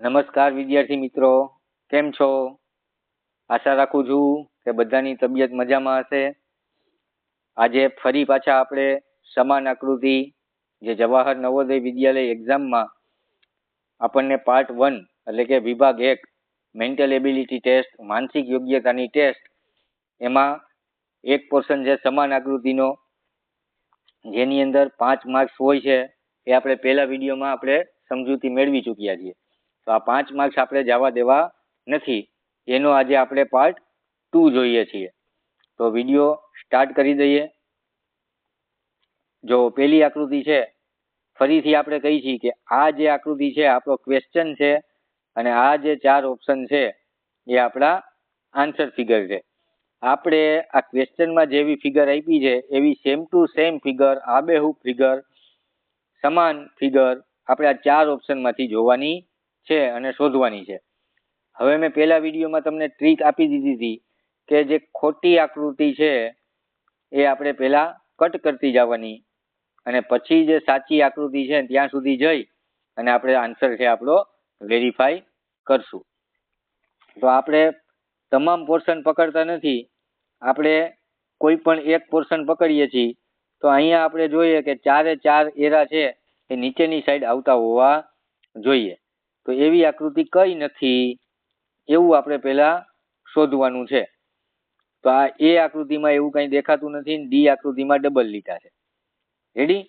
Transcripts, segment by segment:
નમસ્કાર વિદ્યાર્થી મિત્રો, કેમ છો? આશા રાખું છું કે બધાની તબિયત મજામાં હશે. આજે ફરી પાછા આપણે સમાન આકૃતિ, જે જવાહર નવોદય વિદ્યાલય એક્ઝામમાં આપણને પાર્ટ વન એટલે કે વિભાગ એક મેન્ટલ એબિલિટી ટેસ્ટ માનસિક યોગ્યતાની ટેસ્ટ એમાં એક પોર્શન છે સમાન આકૃતિનો, જેની અંદર પાંચ માર્ક્સ હોય છે, એ આપણે પહેલા વિડીયોમાં આપણે સમજૂતી મેળવી ચૂક્યા છીએ. તો આ પાંચ માર્ક્સ આપણે જવા દેવા નથી. એનો આજે આપણે પાર્ટ ટુ જોઈએ છીએ. તો વીડિયો સ્ટાર્ટ કરી દઈએ. જો પેલી આકૃતિ છે, ફરીથી આપણે કહી છીએ કે આ જે આકૃતિ છે, આપણો ક્વેશ્ચન છે અને આ જે ચાર ઓપ્શન છે, એ આપણા આન્સર ફિગર છે. આપણે આ ક્વેશ્ચનમાં જેવી ફિગર આપી છે, એવી સેમ ટુ સેમ ફિગર આબેહૂબ ફિગર સમાન ફિગર આપણે આ ચાર ઓપ્શનમાંથી જોવાની છે અને શોધવાની છે. હવે મેં પહેલા વિડીયોમાં તમને ટ્રીક આપી દીધી હતી કે જે ખોટી આકૃતિ છે એ આપણે પહેલાં કટ કરતી જવાની અને પછી જે સાચી આકૃતિ છે ત્યાં સુધી જઈ અને આપણે આન્સર છે આપણો વેરીફાઈ કરશું. તો આપણે તમામ પોર્શન પકડતા નથી. આપણે કોઈ પણ એક પોર્શન પકડીએ છીએ. તો અહીંયા આપણે જોઈએ કે ચારે ચાર એરા છે એ નીચેની સાઈડ આવતા હોવા જોઈએ. તો એવી આકૃતિ કઈ નથી એવું આપણે પહેલા શોધવાનું છે. તો આ એ આકૃતિમાં એવું કંઈ દેખાતું નથી ડી આકૃતિમાં ડબલ લીટા છે. રેડી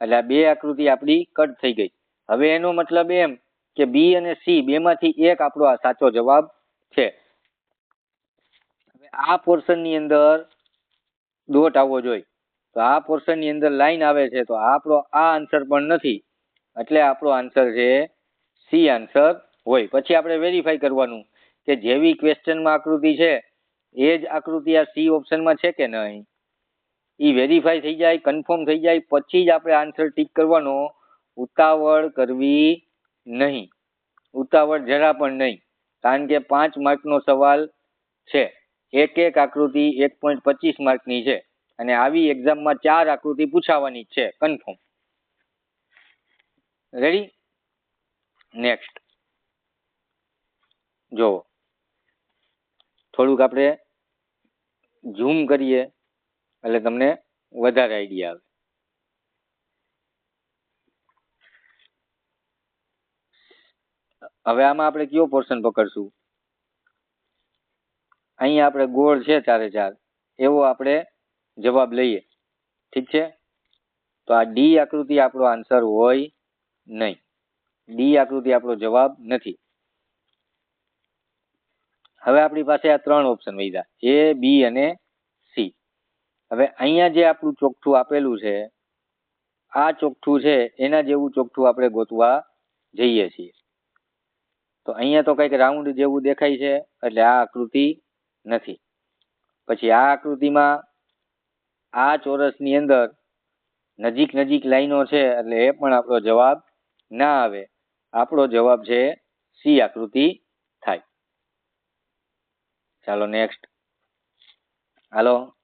એટલે આ બે આકૃતિ આપણી કટ થઈ ગઈ. હવે એનો મતલબ એમ કે બી અને સી બેમાંથી એક આપણો આ સાચો જવાબ છે. આ પોર્શનની અંદર દોટ આવવો જોઈએ. તો આ પોર્શનની અંદર લાઈન આવે છે તો આપણો આ આન્સર પણ નથી. એટલે આપણો આન્સર છે સી આન્સર હોય. પછી આપણે વેરીફાઈ કરવાનું કે જેવી ક્વેશ્ચનમાં આકૃતિ છે, એ જ આકૃતિ આ સી ઓપ્શનમાં છે કે નહીં? એ વેરીફાઈ થઈ જાય કન્ફર્મ થઈ જાય, પછી જ આપણે આન્સર ટીક કરવાનો. ઉતાવળ કરવી નહીં. ઉતાવળ જરા પણ નહીં. કારણ કે પાંચ માર્કનો સવાલ છે. એક એક આકૃતિ એક પોઈન્ટ પચીસ માર્કની છે. અને આવી એક્ઝામમાં ચાર આકૃતિ પૂછાવાની છે. કન્ફર્મ રેડી નેક્સ્ટ જો, થોડુંક આપણે ઝૂમ કરીએ, એટલે તમને વધારે આઈડિયા આવે. હવે આમાં આપણે કયો પોર્શન પકડશું? અહીંયા આપણે ગોળ છે ચારે ચાર, એવો આપણે જવાબ લઈએ. ઠીક છે? તો આ ડી આકૃતિ આપણો આન્સર હોય નહીં. ડી આકૃતિ આપણો જવાબ નથી. હવે આપણી પાસે આ ત્રણ ઓપ્શન વધ્યા એ, બી અને સી. હવે અહીંયા જે આપણું ચોખ્ઠું આપેલું છે, આ ચોખ્ઠું છે, એના જેવું ચોખ્ઠું આપણે ગોતવા જઈએ છીએ. તો અહીંયા તો કંઈક રાઉન્ડ જેવું દેખાય છે, એટલે આ આકૃતિ નથી. પછી આ આકૃતિમાં આ ચોરસની અંદર નજીક નજીક લાઈનો છે, એટલે એ પણ આપણો જવાબ ના આવે. આપણો જવાબ છે સી આકૃતિ થાય. ચાલો નેક્સ્ટ હાલો.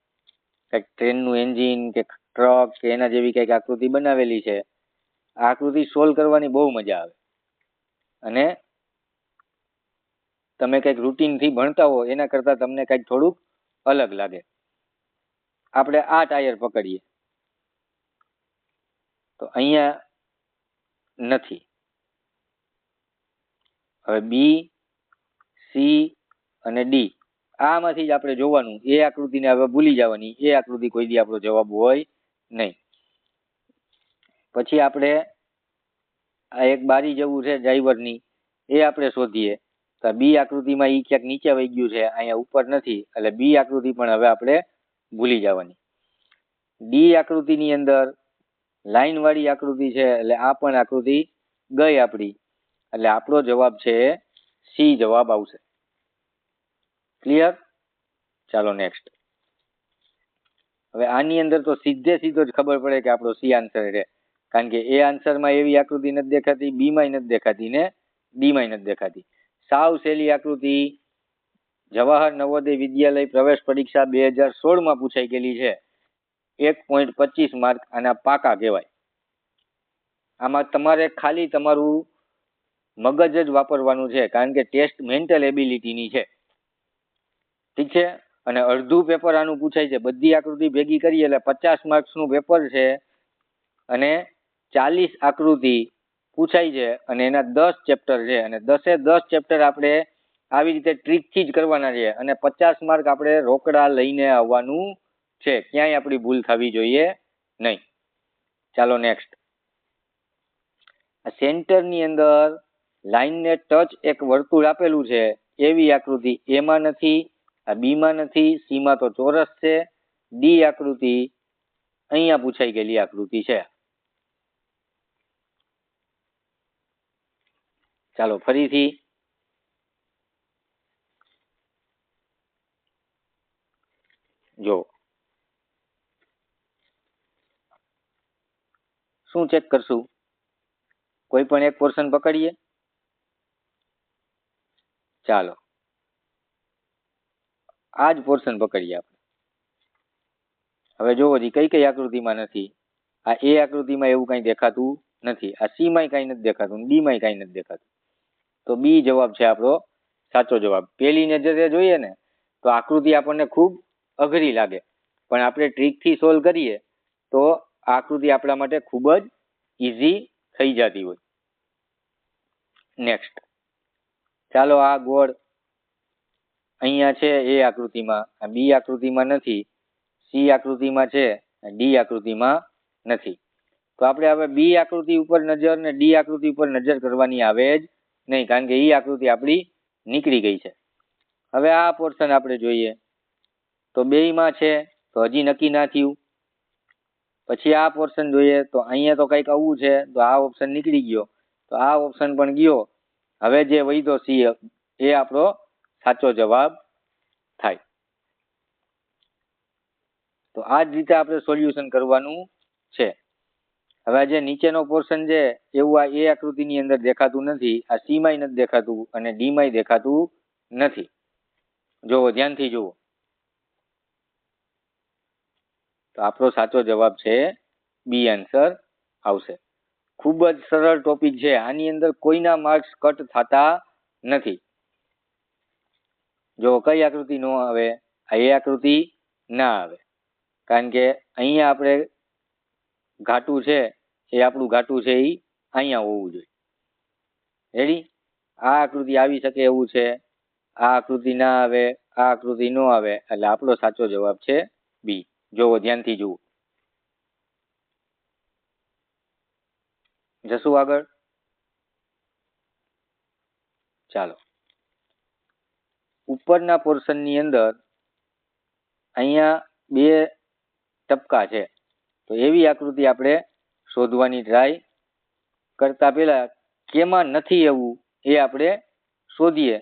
કંઈક ટ્રેનનું એન્જિન કે ટ્રક કે એના જેવી કંઈક આકૃતિ બનાવેલી છે. આ આકૃતિ સોલ્વ કરવાની બહુ મજા આવે. અને તમે કંઈક રૂટીનથી ભણતા હો, એના કરતાં તમને કંઈક થોડુંક અલગ લાગે. આપણે આ ટાયર પકડીએ. તો અહીંયા નથી. હવે બી સી અને ડી આમાંથી જ આપણે જોવાનું, એ આકૃતિને હવે ભૂલી જવાની, એ આકૃતિ કોઈ દી આપણો જવાબ હોય નહીં. પછી આપણે આ એક બારી જેવું છે ડ્રાઈવરની એ આપણે શોધીએ. તો બી આકૃતિમાં એ ક્યાંક નીચે વહી ગયું છે, અહીંયા ઉપર નથી, એટલે બી આકૃતિ પણ હવે આપણે ભૂલી જવાની. ડી આકૃતિની અંદર લાઈનવાળી આકૃતિ છે, એટલે આ પણ આકૃતિ ગઈ આપણી. એટલે આપણો જવાબ છે સી જવાબ આવશે. ક્લિયર ચાલો નેક્સ્ટ હવે આની અંદર તો સીધે સીધો જ ખબર પડે કે આપણો સી આન્સર છે. કારણ કે એ આન્સરમાં એવી આકૃતિ નથી દેખાતી બીમાં નથી દેખાતી ને ડીમાં નથી દેખાતી. સાવ સહેલી આકૃતિ. જવાહર નવોદય વિદ્યાલય પ્રવેશ પરીક્ષા બે હજાર સોળમાં પૂછાઈ ગયેલી છે. એક પોઈન્ટ પચીસ માર્ક આના પાકા કહેવાય. આમાં તમારે ખાલી તમારું મગજ જ વાપરવાનું છે, કારણ કે ટેસ્ટ મેન્ટલ એબિલિટીની છે. ઠીક છે? અને અડધું પેપર આનું પૂછાય છે, બધી આકૃતિ ભેગી કરી એટલે પચાસ માર્ક્સનું પેપર છે અને ચાલીસ આકૃતિ પૂછાય છે અને એના દસ ચેપ્ટર છે. અને દસે દસ ચેપ્ટર આપણે આવી રીતે ટ્રીકથી જ કરવાના છે. અને પચાસ માર્ક આપણે રોકડા લઈને આવવાનું છે. ક્યાંય આપણી ભૂલ થવી જોઈએ નહીં. ચાલો નેક્સ્ટ સેન્ટરની અંદર લાઈનને ટચ એક વર્તુળ આપેલું છે, એવી આકૃતિ એમાં નથી, આ બીમાં નથી સીમાં તો ચોરસ છે. ડી આકૃતિ અહીંયા પૂછાઈ ગયેલી આકૃતિ છે. ચાલો ફરીથી. જો. શું ચેક કરશું? કોઈ પણ એક પોર્શન પકડીએ? ચાલો. આ જ પોર્શન પકડીએ આપણે. હવે જોવો જી કઈ કઈ આકૃતિમાં નથી. આ એ આકૃતિમાં એવું કંઈ દેખાતું નથી. આ સી કાંઈ નથી દેખાતું ડી માં કંઈ નથી દેખાતું. તો બી જવાબ છે આપણો સાચો જવાબ. પેલી નજરે જોઈએ ને, તો આકૃતિ આપણને ખૂબ અઘરી લાગે. પણ આપણે ટ્રીકથી સોલ્વ કરીએ, તો આકૃતિ આપણા માટે ખૂબ જ ઇઝી થઈ જતી હોય. નેક્સ્ટ. ચાલો આ ગોળ અહીંયા છે એ આકૃતિમાં બી આકૃતિમાં નથી, સી આકૃતિમાં છે ડી આકૃતિમાં નથી. તો આપણે હવે બી આકૃતિ ઉપર નજર ને ડી આકૃતિ ઉપર નજર કરવાની આવે જ નહીં, કારણ કે એ આકૃતિ આપણી નીકળી ગઈ છે. હવે આ પોર્શન આપણે જોઈએ. તો બેયમાં છે, તો હજી નક્કી ના થયું. પછી આ પોર્શન જોઈએ, તો અહીંયા તો કંઈક આવું છે, તો આ ઓપ્શન નીકળી ગયો. તો આ ઓપ્શન પણ ગયો. હવે જે વૈધો સી એ આપણો સાચો જવાબ થાય. તો આ જ રીતે આપણે સોલ્યુશન કરવાનું છે. હવે જે નીચેનો પોર્શન છે, એવું આ એ આકૃતિની અંદર દેખાતું નથી, આ સીમાંય નથી દેખાતું અને ડીમાંય દેખાતું નથી. જુઓ ધ્યાનથી જુઓ તો આપણો સાચો જવાબ છે બી આન્સર આવશે. ખૂબ જ સરળ ટોપિક છે. આની અંદર કોઈના માર્ક્સ કટ થતા નથી. જો કઈ આકૃતિ નો આવે, આ એ આકૃતિ ના આવે. કારણ કે અહીંયા આપણે ઘાટું છે, એ આપણું ઘાટું છે એ અહીંયા હોવું જોઈએ. રેડી આ આકૃતિ આવી શકે એવું છે. આ આકૃતિ ના આવે, આ આકૃતિ નો આવે, એટલે આપણો સાચો જવાબ છે બી જોવો, ધ્યાનથી જુઓ. જશું આગળ? ચાલો. ઉપરના પોર્શનની અંદર અહીંયા બે ટપકા છે. તો એવી આકૃતિ આપણે શોધવાની ટ્રાય કરતા પહેલા કેમાં નથી એવું એ આપણે શોધીએ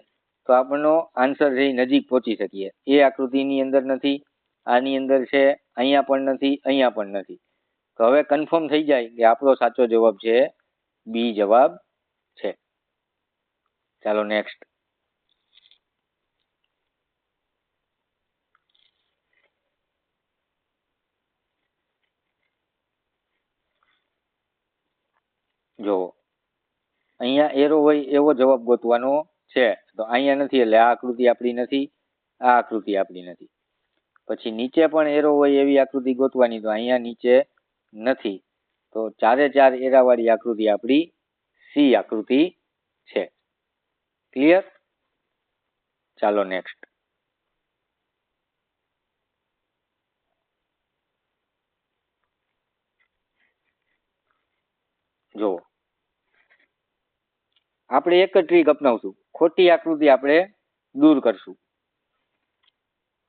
તો આપણનો આન્સર રહી નજીક પહોંચી શકીએ. એ આકૃતિની અંદર નથી, આની અંદર છે, અહીંયા પણ નથી, અહીંયા પણ નથી. તો હવે કન્ફર્મ થઈ જાય કે આપણો સાચો જવાબ છે બી જવાબ છે. ચાલો નેક્સ્ટ જો અહીંયા એરો હોય એવો જવાબ ગોતવાનો છે. તો અહીંયા નથી એટલે આ આકૃતિ આપણી નથી, આ આકૃતિ આપણી નથી. પછી નીચે પણ એરો હોય એવી આકૃતિ ગોતવાની, તો અહીંયા નીચે નથી. તો ચારે ચાર એરાવાળી આકૃતિ આપણી સી આકૃતિ છે. ક્લિયર ચાલો નેક્સ્ટ જો આપણે એક જ ટ્રીક અપનાવશું. ખોટી આકૃતિ આપણે દૂર કરશું.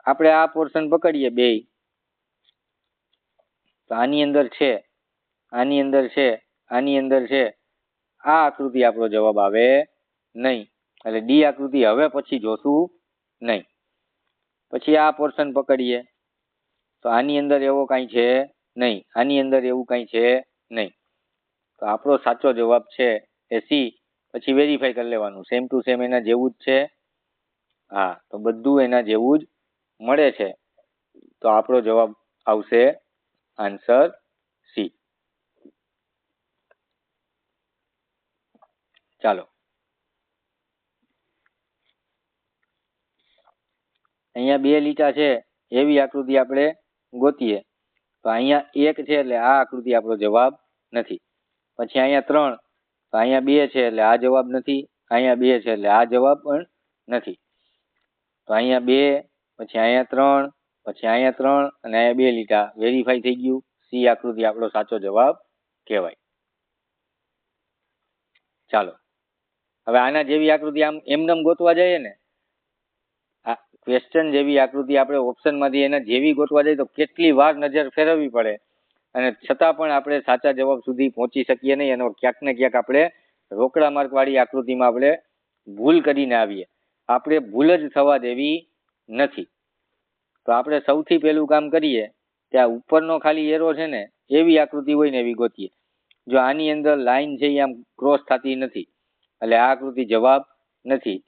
આપણે આ પોર્શન પકડીએ બે. તો આની અંદર છે, આની અંદર છે, આની અંદર છે, આ આકૃતિ આપણો જવાબ આવે નહીં. એટલે ડી આકૃતિ હવે પછી જોશું નહીં. પછી આ પોર્શન પકડીએ. તો આની અંદર એવો કાંઈ છે નહીં. આની અંદર એવું કાંઈ છે નહીં. તો આપણો સાચો જવાબ છે એ સી. પછી વેરીફાઈ કરી લેવાનું. સેમ ટુ સેમ એના જેવું જ છે. હા, તો બધું એના જેવું જ મળે છે. તો આપણો જવાબ આવશે આન્સર સી ચાલો. અહીંયા બે લીટા છે, એવી આકૃતિ આપણે ગોતીએ. તો અહીંયા એક છે એટલે આ આકૃતિ આપણો જવાબ નથી. પછી અહીંયા ત્રણ, તો અહીંયા બે છે એટલે આ જવાબ નથી. અહીંયા બે છે એટલે આ જવાબ પણ નથી. તો અહીંયા બે, પછી અહીંયા ત્રણ પછી અહીંયા ત્રણ અને અહીંયા બે લીટા વેરીફાઈ થઈ ગયું. સી આકૃતિ આપણો સાચો જવાબ કહેવાય. ચાલો. હવે આના જેવી આકૃતિ આમ એમનેમ ગોતવા જઈએ ને, આ ક્વેશ્ચન જેવી આકૃતિ આપણે ઓપ્શનમાંથી એના જેવી ગોતવા જઈએ તો કેટલી વાર નજર ફેરવવી પડે? અને છતાં પણ આપણે સાચા જવાબ સુધી પહોંચી શકીએ નહીં. એનો ક્યાંક ને ક્યાંક આપણે રોકડા માર્કવાળી આકૃતિમાં આપણે ભૂલ કરીને આવીએ. આપણે ભૂલ જ થવા દેવી નથી. તો આપણે સૌથી પહેલું કામ કરીએ કે આ ઉપરનો ખાલી એરો છે ને, એવી આકૃતિ હોય ને એવી ગોતીએ. જો આની અંદર લાઈન છે એ આમ ક્રોસ થતી નથી, એટલે આ આકૃતિ જવાબ નથી,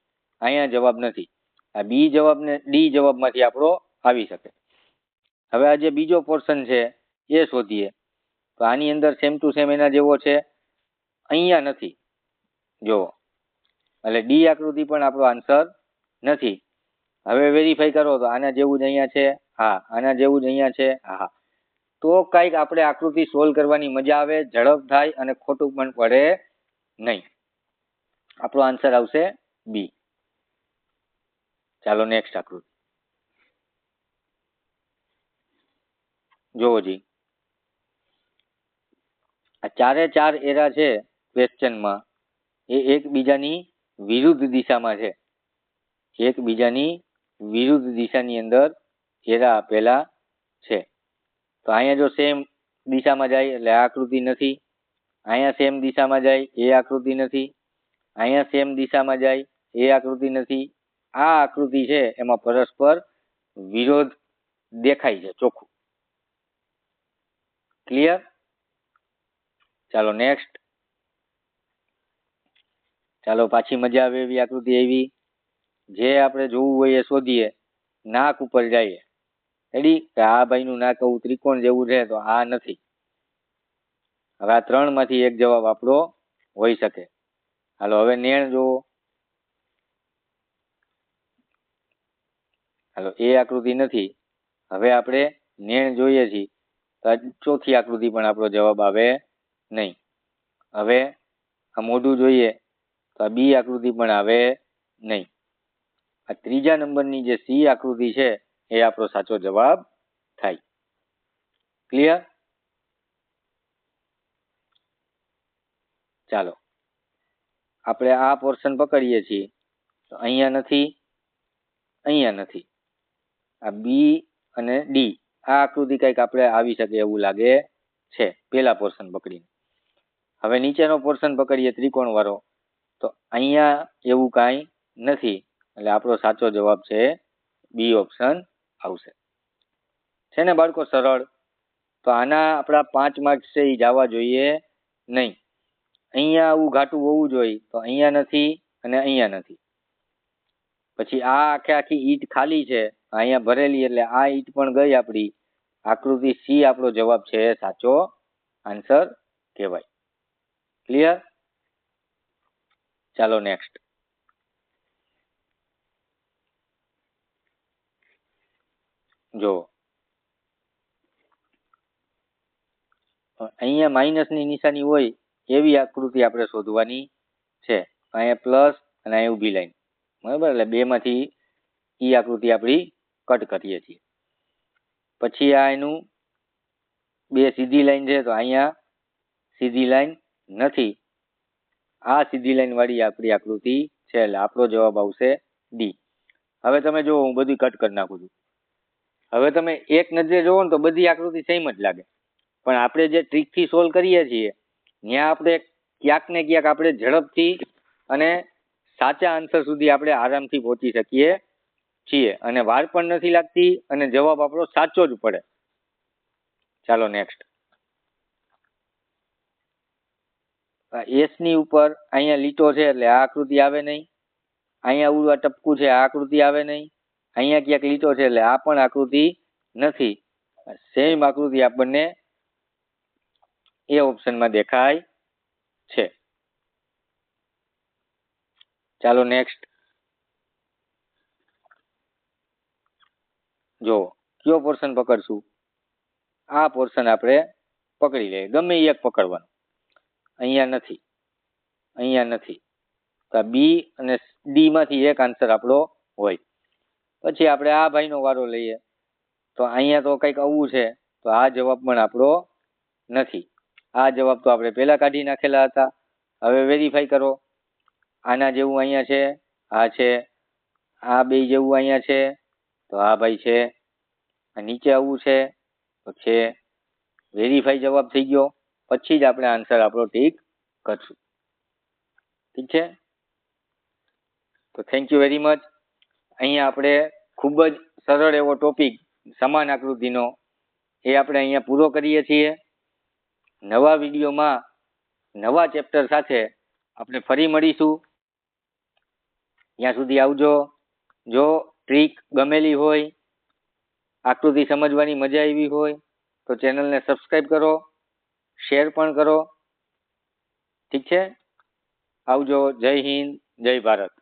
અહીંયા જવાબ નથી. આ બી જવાબ ને ડી જવાબમાંથી આપણો આવી શકે. હવે આ જે બીજો પોર્શન છે, એ શોધીએ. તો આની અંદર સેમ ટુ સેમ એના જેવો છે, અહીંયા નથી. જુઓ. એટલે ડી આકૃતિ પણ આપણો આન્સર નથી. હવે વેરીફાઈ કરો તો આના જેવું જ અહીંયા છે. હા, આના જેવું જ અહીંયા છે. હા તો કંઈક આપણે આકૃતિ સોલ્વ કરવાની મજા આવે, ઝડપ થાય અને ખોટું પણ પડે નહીં. આપણો આન્સર આવશે બી ચાલો નેક્સ્ટ આકૃતિ. જોવો જી. આ ચારે ચાર એરા છે ક્વેશ્ચનમાં એ એકબીજાની વિરુદ્ધ દિશામાં છે. એકબીજાની વિરુદ્ધ દિશાની અંદર ઘેરા આપેલા છે. તો અહીંયા જો સેમ દિશામાં જાય એટલે આકૃતિ નથી. અહીંયા સેમ દિશામાં જાય એ આકૃતિ નથી. અહીંયા સેમ દિશામાં જાય એ આકૃતિ નથી. આ આકૃતિ છે એમાં પરસ્પર વિરોધ દેખાય છે ચોખ્ખું. ક્લિયર ચાલો નેક્સ્ટ ચાલો પાછી મજા આવે એવી આકૃતિ એવી જે આપણે જોવું હોય એ શોધીએ, નાક ઉપર જઈએ. રેડી કે આ ભાઈનું નાક આવું ત્રિકોણ જેવું છે તો આ નથી. હવે આ ત્રણમાંથી એક જવાબ આપણો હોઈ શકે. હાલો, હવે નેણ જોવો. હાલો, એ આકૃતિ નથી. હવે આપણે નેણ જોઈએ છીએ. તો ચોથી આકૃતિ પણ આપણો જવાબ આવે નહીં. હવે આ મોઢું જોઈએ તો આ બી આકૃતિ પણ આવે નહીં. આ ત્રીજા નંબરની જે સી આકૃતિ છે, એ આપણો સાચો જવાબ થાય. ક્લિયર ચાલો. આપણે આ પોર્શન પકડીએ છીએ. તો અહીંયા નથી અહીંયા નથી. આ બી અને ડી આ આકૃતિ કંઈક આપણે આવી શકે એવું લાગે છે. પેલા પોર્શન પકડીને. હવે નીચેનો પોર્શન પકડીએ ત્રિકોણ વાળો તો અહીંયા એવું કાંઈ નથી. એટલે આપણો સાચો જવાબ છે બી ઓપ્શન આવશે. છે ને બાળકો સરળ? તો આના આપણા પાંચ માર્ક્સ છે એ જવા જોઈએ નહીં. અહીંયા આવું ઘાટું હોવું જોઈએ, તો અહીંયા નથી અને અહીંયા નથી. પછી આ આખે આખી ઈટ ખાલી છે, અહીંયા ભરેલી, એટલે આ ઈટ પણ ગઈ આપણી. આકૃતિ સી આપણો જવાબ છે સાચો આન્સર કહેવાય. ક્લિયર ચાલો નેક્સ્ટ જો. અહીંયા માઇનસની નિશાની હોય એવી આકૃતિ આપણે શોધવાની છે. અહીંયા પ્લસ અને અહીંયા ઊભી લાઈન બરાબર? એટલે બે માંથી ઈ આકૃતિ આપણી કટ કરીએ છીએ. પછી આ એનું બે સીધી લાઈન છે તો અહીંયા સીધી લાઈન નથી. આ સીધી લાઈન વાળી આપણી આકૃતિ છે. એટલે આપણો જવાબ આવશે ડી હવે તમે જુઓ, હું બધું કટ કરી નાખું છું. હવે તમે એક નજરે જોવો ને તો બધી આકૃતિ સેમ જ લાગે. પણ આપણે જે ટ્રીકથી સોલ્વ કરીએ છીએ, ત્યાં આપણે ક્યાંક ને ક્યાંક આપણે ઝડપથી અને સાચા આન્સર સુધી આપણે આરામથી પહોંચી શકીએ છીએ. અને વાર પણ નથી લાગતી અને જવાબ આપણો સાચો જ પડે. ચાલો નેક્સ્ટ એસની ઉપર અહીંયા લીટો છે એટલે આ આકૃતિ આવે નહીં. અહીંયા ઉડવા ટપકું છે, આ આકૃતિ આવે નહીં. અહીંયા ક્યાંક લીટો છે એટલે આ પણ આકૃતિ નથી. સેમ આકૃતિ આપણને એ ઓપ્શનમાં દેખાય છે. ચાલો નેક્સ્ટ જો, કયો પોર્શન પકડશું? આ પોર્શન આપણે પકડી લઈએ. ગમે એક પકડવાનું. અહીંયા નથી. અહીંયા નથી. તો બી અને ડીમાંથી એક આન્સર આપણો હોય. પછી આપણે આ ભાઈનો વારો લઈએ. તો અહીંયા તો કંઈક આવું છે. તો આ જવાબ પણ આપણો નથી. આ જવાબ તો આપણે પહેલાં કાઢી નાખેલા હતા. હવે વેરીફાઈ કરો. આના જેવું અહીંયા છે, આ છે, આ બે જેવું અહીંયા છે. તો આ ભાઈ છે. આ નીચે આવું છે. તો છે. વેરીફાઈ જવાબ થઈ ગયો. પછી જ આપણે આન્સર આપણો ઠીક કરશું. ઠીક છે? તો થેન્ક યુ વેરી મચ અહીંયા આપણે ખૂબ જ સરળ એવો ટોપિક સમાન આકૃતિનો, એ આપણે અહીંયા પૂરો કરીએ છીએ. નવા વિડીયોમાં નવા ચેપ્ટર સાથે આપણે ફરી મળીશું. ત્યાં સુધી આવજો. જો ટ્રીક ગમેલી હોય, આકૃતિ સમજવાની મજા આવી હોય, તો ચેનલને સબસ્ક્રાઈબ કરો શેર પણ કરો. ઠીક છે? આવજો. જય હિન્દ, જય ભારત.